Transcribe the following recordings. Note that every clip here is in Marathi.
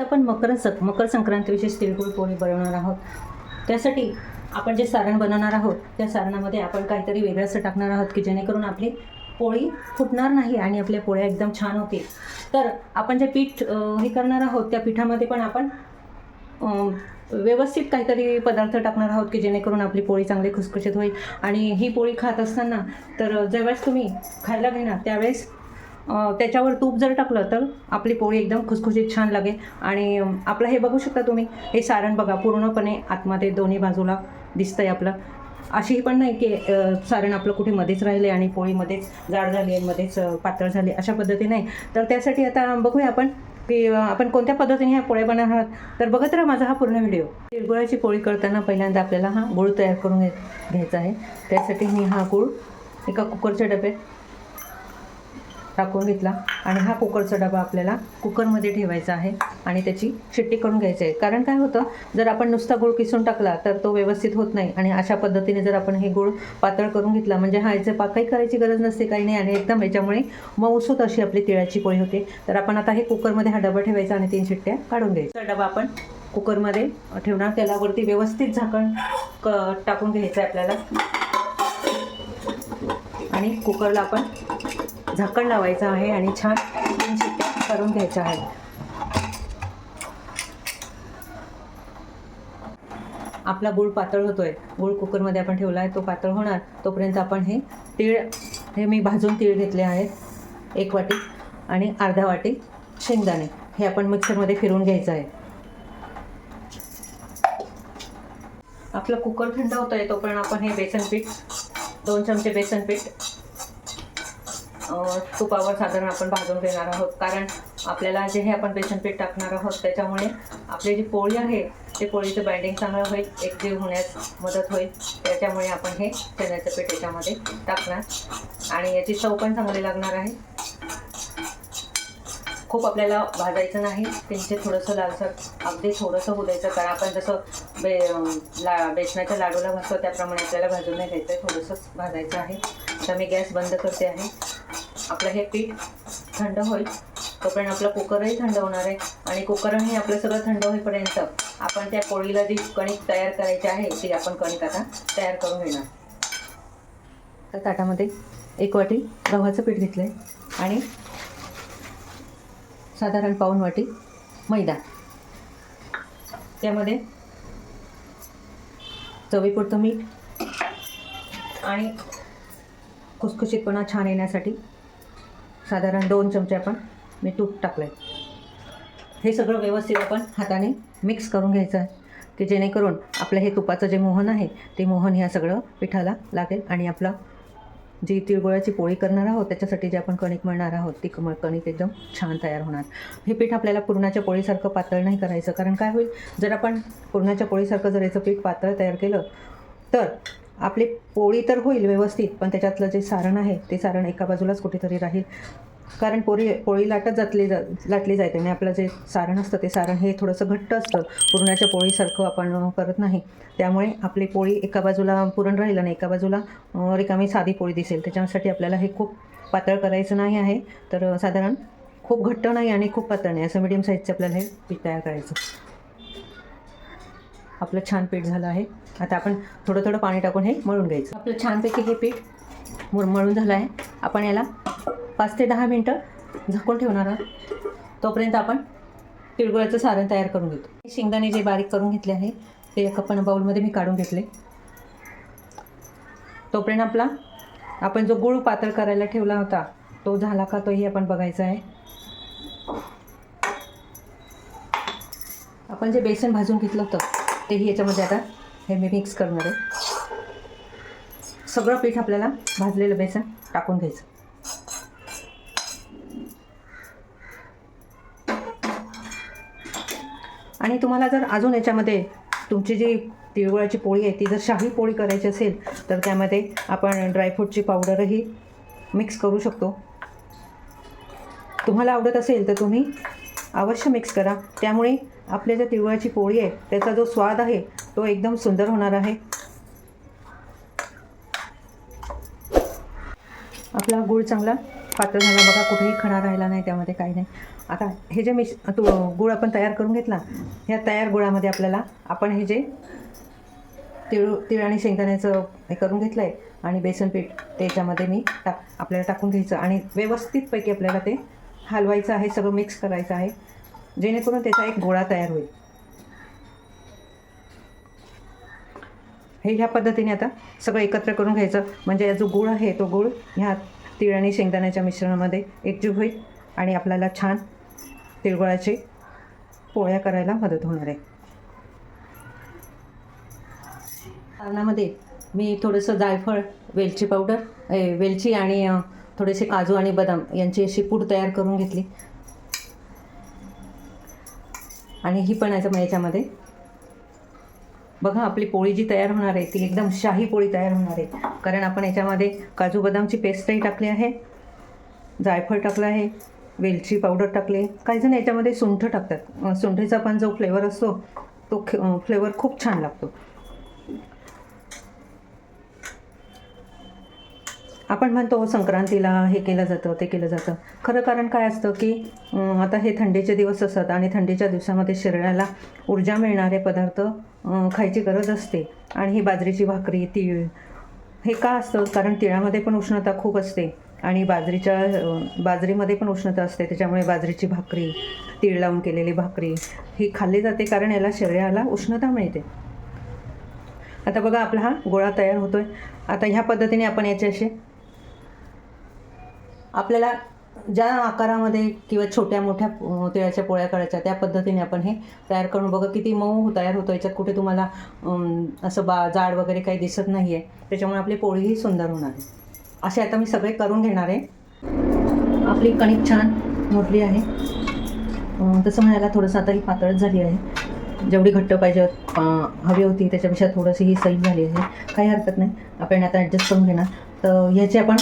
आज आपण मकर सक मकर संक्रांतीविषयी तिळगुळ पोळी बनवणार आहोत. त्यासाठी आपण जे सारण बनवणार आहोत त्या सारणामध्ये आपण काहीतरी वेगळंसं टाकणार आहोत की जेणेकरून आपली पोळी फुटणार नाही आणि आपल्या पोळ्या एकदम छान होतील. तर आपण जे पीठ हे करणार आहोत त्या पिठामध्ये पण आपण व्यवस्थित काहीतरी पदार्थ टाकणार आहोत की जेणेकरून आपली पोळी चांगली खुसखुशीत होईल. आणि ही पोळी खात असताना तर ज्यावेळेस तुम्ही खायला घेणार त्यावेळेस त्याच्यावर तूप जर टाकलं तर आपली पोळी एकदम खुसखुशीत छान लागेल. आणि आपलं हे बघू शकता तुम्ही हे सारण बघा पूर्णपणे आतमध्ये दोन्ही बाजूला दिसतंय आपलं. अशी पण नाही की सारण आपलं कुठे मध्येच राहिले आणि पोळीमध्येच जाड झाली आणि मध्येच पातळ झाली अशा पद्धतीने. नाही तर त्यासाठी आता बघूया आपण की आपण कोणत्या पद्धतीने ह्या पोळ्या बनवणार आहात. तर बघत राहा माझा हा पूर्ण व्हिडिओ. तिळगुळाची पोळी करताना पहिल्यांदा आपल्याला हा गुळ तयार करून घे घ्यायचा आहे. त्यासाठी मी हा गुळ एका कुकरच्या डब्यात टाकून घेतला. आणि हा कुकरचा डबा आपल्याला कुकरमध्ये ठेवायचा आहे आणि त्याची शिट्टी करून घ्यायची आहे. कारण काय होतं जर आपण नुसता गुळ किसून टाकला तर तो व्यवस्थित होत नाही. आणि अशा पद्धतीने जर आपण हे गुळ पातळ करून घेतला म्हणजे हा याचं पाकही करायची गरज नसते काही नाही. आणि एकदम याच्यामुळे मऊसूत अशी आपली तिळाची पोळी होते. तर आपण आता हे कुकरमध्ये हा डबा ठेवायचा आणि तीन शिट्ट्या काढून घ्यायचा डबा आपण कुकरमध्ये ठेवणार. त्यालावरती व्यवस्थित झाकण क टाकून घ्यायचं आहे आपल्याला. आणि कुकरला आपण झाकण लावायचं आहे आणि छान तीन शिट्ट्या करून घ्यायच्या आहेत. आपला गुळ पातळ होतोय. गूळ कुकरमध्ये आपण ठेवला आहे तो पातळ होणार. तोपर्यंत आपण हे तीळ हे मी भाजून तीळ घेतले आहेत एक वाटी आणि अर्धा वाटी शेंगदाणे. हे आपण मिक्सरमध्ये फिरवून घ्यायचं आहे. आपलं कुकर थंड होतं आहे तोपर्यंत आपण हे बेसन पीठ दोन चमचे बेसन पीठ तुपावर साधारण आपण भाजून घेणार आहोत. कारण आपल्याला जे हे आपण बेसन पीठ टाकणार आहोत त्याच्यामुळे आपली जी पोळी आहे ते पोळीचं बाइंडिंग चांगलं होईल एकजीव होण्यास मदत होईल. त्याच्यामुळे आपण हे चण्याचं पीठ याच्यामध्ये टाकणार. आणि याची चव पण चांगली लागणार आहे. खूप आपल्याला भाजायचं नाही त्यांचे थोडंसं लालसर अगदी थोडंसं होऊ द्यायचं कारण आपण जसं बे ला बेसनाच्या लाडूला भाजतो त्याप्रमाणे आपल्याला भाजून नाही घ्यायचं आहे थोडंसंच भाजायचं आहे. तर मी गॅस बंद करते आहे. आपलं हे पीठ थंड होईल तोपर्यंत आपलं कुकरही थंड होणार आहे आणि कुकरही आपलं सगळं थंड होईपर्यंत आपण त्या पोळीला जी कणिक तयार करायची आहे ती आपण कणिक आता तयार करून घेणार. तर ताटामध्ये एक वाटी गव्हाचं पीठ घेतलं आहे आणि साधारण पाऊण वाटी मैदा. त्यामध्ये चवीपुरतं मीठ आणि खुसखुशीतपणा छान येण्यासाठी साधारण दोन चमचे आपण मी तूप टाकलं आहे हे सगळं व्यवस्थित आपण हाताने मिक्स करून घ्यायचं आहे की जेणेकरून आपलं हे तुपाचं जे मोहन आहे ते मोहन ह्या सगळं पिठाला लागेल आणि आपलं जी तिळगुळाची पोळी करणार आहोत त्याच्यासाठी जे आपण कणिक मळणार आहोत ती कम कणिक एकदम छान तयार होणार. हे पीठ आपल्याला पुरणाच्या पोळीसारखं पातळ नाही करायचं कारण काय होईल? जर आपण पुरणाच्या पोळीसारखं जर याचं पीठ पातळ तयार केलं तर आपली पोळी तर होईल व्यवस्थित पण त्याच्यातलं जे सारण आहे ते सारण एका बाजूलाच कुठेतरी राहील. कारण पोळी पोळी लाटत जातली जा लाटली जाते आणि आपलं जे सारण असतं ते सारण हे थोडंसं घट्ट असतं. पुरणाच्या पोळीसारखं आपण करत नाही. त्यामुळे आपली पोळी एका बाजूला पुरण राहील आणि एका बाजूला रिकामी साधी पोळी दिसेल. त्याच्यासाठी आपल्याला हे खूप पातळ करायचं नाही आहे. तर साधारण खूप घट्ट नाही आणि खूप पातळ नाही. असं मिडियम साईजचं आपल्याला हे पीठ तयार करायचं. आपलं छान पीठ झालं आहे. आता आपण थोडं थोडं पाणी टाकून हे मळून घ्यायचं. आपलं छानपैकी हे पीठ मुर मळून झालं आहे. आपण याला पाच ते दहा मिनटं झाकून ठेवणार आहोत. तोपर्यंत आपण तिळगुळाचं सारण तयार करून घेतो. शेंगदाणे जे बारीक करून घेतले आहे ते एका पण बाऊलमध्ये मी काढून घेतले. तोपर्यंत आपला आपण जो गुळ पातळ करायला ठेवला होता तो झाला का तोही आपण बघायचा आहे. आपण जे बेसन भाजून घेतलं होतं तेही याच्यामध्ये आता हे मी मिक्स करणार आहे. सगळं पीठ आपल्याला भाजलेलं बेसन टाकून घ्यायचं. आणि तुम्हाला जर अजून याच्यामध्ये तुमची जी तिळगुळाची पोळी आहे ती जर शाही पोळी करायची असेल तर त्यामध्ये आपण ड्रायफ्रूटची पावडरही मिक्स करू शकतो. तुम्हाला आवडत असेल तर तुम्ही अवश्य मिक्स करा. त्यामुळे आपल्या ज्या तिळगुळाची पोळी आहे त्याचा जो स्वाद आहे तो एकदम सुंदर होणार आहे. आपला गूळ चांगला पातळ झाला. बघा कुठेही खडा राहिला नाही त्यामध्ये काही नाही. आता हे जे मिश तू गुळ आपण तयार करून घेतला ह्या तयार गुळामध्ये आपल्याला आपण हे जे तिळ तिळ आणि शेंगदाण्याचं हे करून घेतलं आहे आणि बेसन पीठ त्याच्यामध्ये मी टाक आपल्याला टाकून घ्यायचं आणि व्यवस्थितपैकी आपल्याला ते हलवायचं आहे सगळं मिक्स करायचं आहे. जेणेकरून त्याचा एक गोळा तयार होईल. हे ह्या पद्धतीने आता सगळं एकत्र करून घ्यायचं. म्हणजे जो गुळ आहे तो गुळ ह्या तीळ आणि शेंगदाण्याच्या मिश्रणामध्ये एकजीव होईल आणि आपल्याला छान तिळगुळाची पोळ्या करायला मदत होणार आहे. कारणामध्ये मी थोडंसं जायफळ वेलची पावडर ए, वेलची आणि थोडेसे काजू आणि बदाम यांची अशी पूड तयार करून घेतली. आणि ही पण याच्या याच्यामध्ये. बघा आपली पोळी जी तयार होणार आहे ती एकदम शाही पोळी तयार होणार आहे. कारण आपण याच्यामध्ये काजू बदामची पेस्टही टाकली आहे जायफळ टाकलं आहे वेलची पावडर टाकली काही जण याच्यामध्ये सुंठ टाकतात. सुंठीचा पण जो फ्लेवर असतो तो फ्लेवर खूप छान लागतो. आपण म्हणतो हो, संक्रांतीला हे केलं जातं ते केलं जातं. खरं कारण काय असतं की आता हे थंडीचे दिवस असतात आणि थंडीच्या दिवसामध्ये शरीराला ऊर्जा मिळणारे पदार्थ खायची गरज असते. आणि ही बाजरीची भाकरी तीळ हे का असतं? कारण तिळामध्ये पण उष्णता खूप असते. आणि बाजरीच्या बाजरीमध्ये पण उष्णता असते. त्याच्यामुळे बाजरीची भाकरी तीळ लावून केलेली भाकरी ही खाल्ली जाते कारण याला शरीराला उष्णता मिळते. आता बघा आपला हा गोळा तयार होतोय. आता ह्या पद्धतीने आपण याचे असे आपल्याला ज्या आकारामध्ये किंवा छोट्या मोठ्या तिळाच्या पोळ्या करायच्या त्या पद्धतीने आपण हे तयार करून बघा. किती मऊ तयार होतो. याच्यात कुठे तुम्हाला असं बा जाड वगैरे काही दिसत नाही आहे त्याच्यामुळे आपली पोळीही सुंदर होणार आहे. असे आता मी सगळे करून घेणार आहे. आपली कणिक छान मोठली आहे. तसं म्हणायला थोडंसं आता ही पातळच झाली आहे. जेवढी घट्ट पाहिजे हवी होती त्याच्यापेक्षा थोडीशी ही सैल झाली आहे. काही हरकत नाही. आपण आता ॲडजस्ट करून घेणार. तर ह्याचे आपण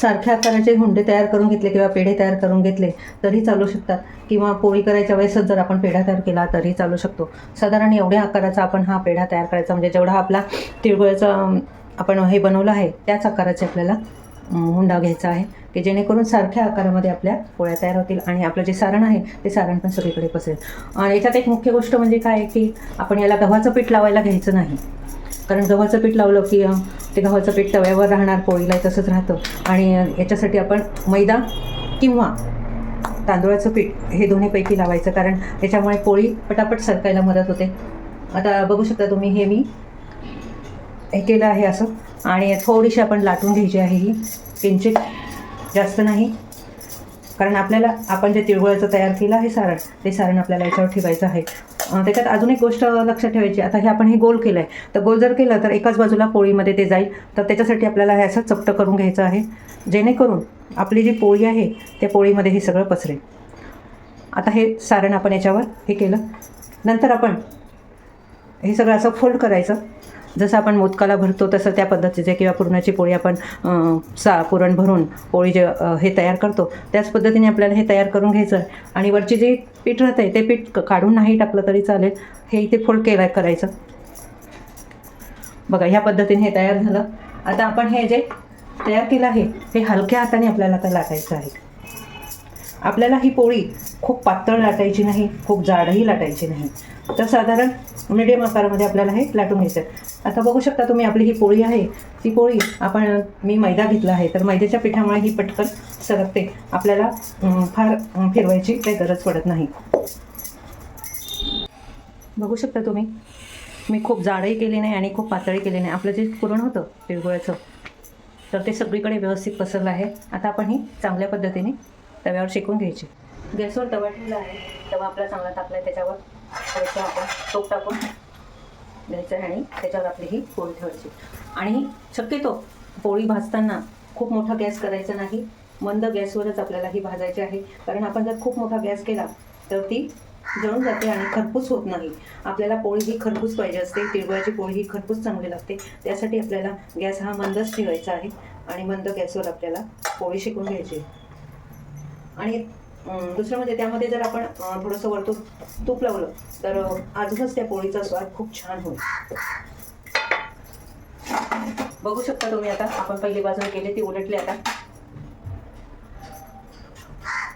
सारख्या आकाराचे हुंडे तयार करून घेतले किंवा पेढे तयार करून घेतले तरी चालू शकतात. किंवा पोळी करायच्या वेळेसच जर आपण पेढा तयार केला तरी चालू शकतो. साधारण एवढ्या आकाराचा आपण हा पेढा तयार करायचा म्हणजे जेवढा आपला तिळगुळाचा आपण हे बनवलं आहे त्याच आकाराचे आपल्याला हुंडा घ्यायचा आहे की जेणेकरून सारख्या आकारामध्ये आपल्या पोळ्या तयार होतील आणि आपलं जे सारण आहे ते सारण पण सगळीकडे पसरेल. आणि याच्यात एक मुख्य गोष्ट म्हणजे काय आहे की आपण याला गव्हाचं पीठ लावायला घ्यायचं नाही. कारण गव्हाचं पीठ लावलं की ते गव्हाचं पीठ तव्यावर राहणार पोळीला तसंच राहतं. आणि याच्यासाठी आपण मैदा किंवा तांदूळाचं पीठ हे दोन्हीपैकी लावायचं कारण त्याच्यामुळे पोळी पटापट सरकायला मदत होते. आता बघू शकता तुम्ही हे मी हे केलं आहे असं. आणि थोडीशी आपण लाटून घ्यायची आहे ही. किंचित जास्त नाही. कारण आपल्याला आपण जे तिळगुळाचं तयार केलं आहे सारण ते सारण आपल्याला याच्यावर ठेवायचं आहे. त्याच्यात अजून एक गोष्ट लक्षात ठेवायची आता हे आपण हे गोल केलं आहे तर गोल जर केलं तर एकाच बाजूला पोळीमध्ये ते जाईल. तर त्याच्यासाठी आपल्याला हे असं चपटं करून घ्यायचं आहे. जेणेकरून आपली जी पोळी आहे त्या पोळीमध्ये हे सगळं पसरेल. आता हे सारण आपण याच्यावर हे केलं. नंतर आपण हे सगळं असं फोल्ड करायचं. जसं आपण मोदकाला भरतो तसं त्या पद्धतीचे किंवा पुरणाची पोळी आपण सा पुरण भरून पोळी जे हे तयार करतो त्याच पद्धतीने आपल्याला हे तयार करून घ्यायचं आहे आणि वरची जे पीठ राहतं आहे ते पीठ काढून नाही टाकलं तरी चालेल. हे इथे फोल्ड केलं करायचं. बघा ह्या पद्धतीने हे तयार झालं. आता आपण हे जे तयार केलं आहे हे हलक्या हाताने आपल्याला आता लाटायचं आहे. आपल्याला ही पोळी खूप पातळ लाटायची नाही खूप जाडही लाटायची नाही. तर साधारण मिडियम आकारामध्ये आपल्याला हे लाटून घ्यायचं आहे. आता बघू शकता तुम्ही आपली ही पोळी आहे ती पोळी आपण मी मैदा घेतला आहे तर मैद्याच्या पिठामुळे ही पटकन सरकते. आपल्याला फार फिरवायची काही गरज पडत नाही. बघू शकता तुम्ही मी खूप जाडही केली नाही आणि खूप पातळी केली नाही. आपलं जे पुरण होतं तिळगुळाचं तर ते सगळीकडे व्यवस्थित पसरलं आहे. आता आपण ही चांगल्या पद्धतीने तव्यावर शेकून घ्यायची. गॅसवर तवा ठेवला आहे. तवा आपला चांगला तापला आहे त्याच्यावर थोडंसं आपण टोप टाकून घ्यायचं आहे आणि त्याच्यावर आपली ही पोळी ठेवायची. आणि शक्यतो पोळी भाजताना खूप मोठा गॅस करायचा नाही. मंद गॅसवरच आपल्याला ही भाजायची आहे. कारण आपण जर खूप मोठा गॅस केला तर ती जळून जाते आणि खरपूस होत नाही. आपल्याला पोळी ही खरपूस पाहिजे असते. तिळगुळाची पोळी ही खरपूस चांगली लागते. त्यासाठी आपल्याला गॅस हा मंदच ठेवायचा आहे. आणि मंद गॅसवर आपल्याला पोळी शिकून घ्यायची आहे. आणि दुसरं म्हणजे त्यामध्ये जर आपण थोडंसं वरतून तूप लावलं तर अजूनच त्या पोळीचा स्वाद खूप छान होईल. बघू शकता तुम्ही आता आपण पहिली बाजू केली ती उलटली आता.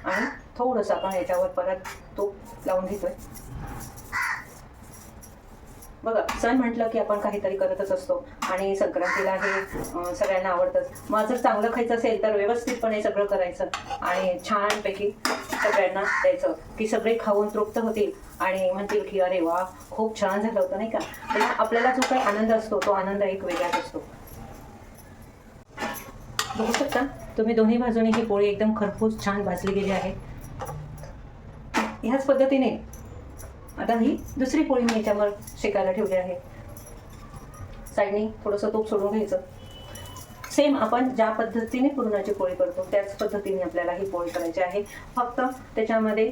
आणि थोडंसं आपण याच्यावर परत तूप लावून घेतोय. बघा सण म्हटलं की आपण काहीतरी करतच असतो आणि संक्रांतीला हे सगळ्यांना आवडतंच. मग जर चांगलं खायचं असेल तर व्यवस्थितपणे सगळं करायचं आणि छानपैकी सगळ्यांना द्यायचं. की सगळे खाऊन तृप्त होतील आणि म्हणतील की अरे वा खूप छान झालं होतं नाही का? तर आपल्याला जो काही आनंद असतो तो आनंद एक वेगळाच असतो. बघू शकता तुम्ही दोन्ही बाजूने ही पोळी एकदम खरपूस छान भाजली गेली आहे. ह्याच पद्धतीने आता ही दुसरी पोळी मी याच्यावर शेकायला ठेवली आहे. साईडने थोडंसं तूप सोडून घ्यायचं. सेम आपण ज्या पद्धतीने पुरणाची पोळी करतो त्याच पद्धतीने आपल्याला ही पोळी करायची आहे. फक्त त्याच्यामध्ये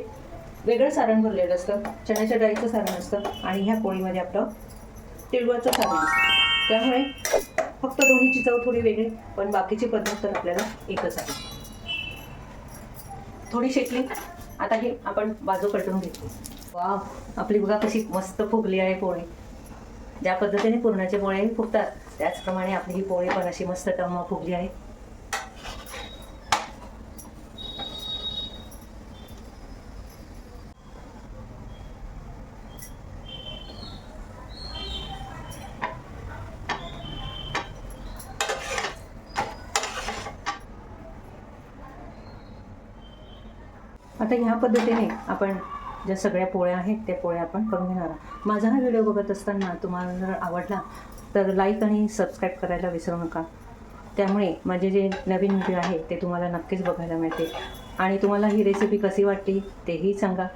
वेगळं सारण भरलेलं असतं चण्याच्या डाळीचं सारण असतं आणि ह्या पोळीमध्ये आपलं तिळगुळाचं सारण असतं. त्यामुळे फक्त दोन्हीची चव थोडी वेगळी पण बाकीची पद्धत तर आपल्याला एकच आहे. थोडी शेकली. आता हे आपण बाजू पलटून घेतो वा आपली बघा कशी मस्त फुगली आहे पोळी. ज्या पद्धतीने पुरणाचे पोळ्याही फुगतात त्याचप्रमाणे आपली ही पोळी पण अशी मस्त टम्म फुगली आहे. आता ह्या पद्धतीने आपण ज्या सगळ्या पोळ्या आहेत त्या पोळ्या आपण करून घेणार आहोत. माझा हा व्हिडिओ बघत असताना तुम्हाला जर आवडला तर लाईक आणि सबस्क्राईब करायला विसरू नका. त्यामुळे माझे जे नवीन व्हिडिओ आहे ते तुम्हाला नक्कीच बघायला मिळते आणि तुम्हाला ही रेसिपी कशी वाटली तेही सांगा.